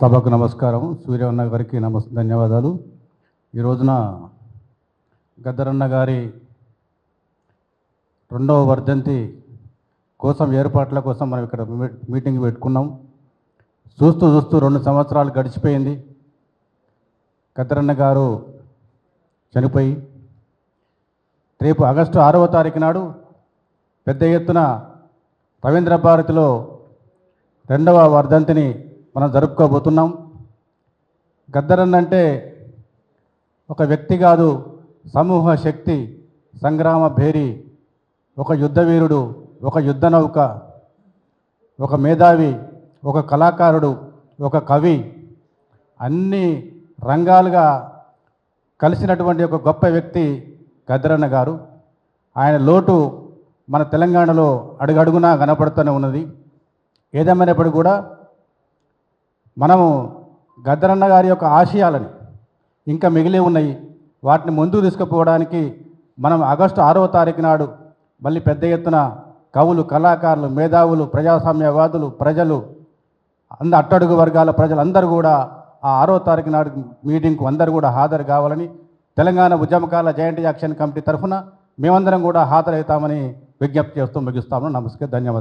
సభకు నమస్కారం. సూర్యవన్న గారికి నమస్ ధన్యవాదాలు. ఈ రోజున గద్దరన్న గారి రెండవ వర్ధంతి కోసం ఏర్పాట్ల కోసం మనం ఇక్కడ మీ- మీటింగ్ పెట్టుకున్నాం. చూస్తూ చూస్తూ రెండు సంవత్సరాలు గడిచిపోయింది. గద్దరన్న గారు చనిపోయి రేపు ఆగస్టు ఆరవ తారీఖు నాడు పెద్ద ఎత్తున రవీంద్ర భారతిలో రెండవ వర్ధంతిని మనం జరుపుకోబోతున్నాం. గద్దరన్ అంటే ఒక వ్యక్తి కాదు సమూహ శక్తి సంగ్రామ భేరి ఒక యుద్ధవీరుడు ఒక యుద్ధ నౌక ఒక మేధావి ఒక కళాకారుడు ఒక కవి. అన్ని రంగాలుగా కలిసినటువంటి ఒక గొప్ప వ్యక్తి గద్దరన్న గారు. ఆయన లోటు మన తెలంగాణలో అడుగడుగునా కనపడుతూనే ఉన్నది. ఏదేమైనప్పటికీ కూడా మనము గద్దరన్న గారి యొక్క ఆశయాలని ఇంకా మిగిలి ఉన్నాయి వాటిని ముందుకు తీసుకుపోవడానికి మనం ఆగస్టు ఆరవ తారీఖు నాడు మళ్ళీ పెద్ద ఎత్తున కవులు కళాకారులు మేధావులు ప్రజాస్వామ్యవాదులు ప్రజలు అంద అట్టడుగు వర్గాల ప్రజలందరూ కూడా ఆ ఆరో తారీఖు నాడు మీటింగ్కు అందరూ కూడా హాజరు కావాలని తెలంగాణ ఉద్యమకాల జాయింట్ యాక్షన్ కమిటీ తరఫున మేమందరం కూడా హాజరవుతామని విజ్ఞప్తి చేస్తూ ముగిస్తాము. నమస్కారం. ధన్యవాదాలు.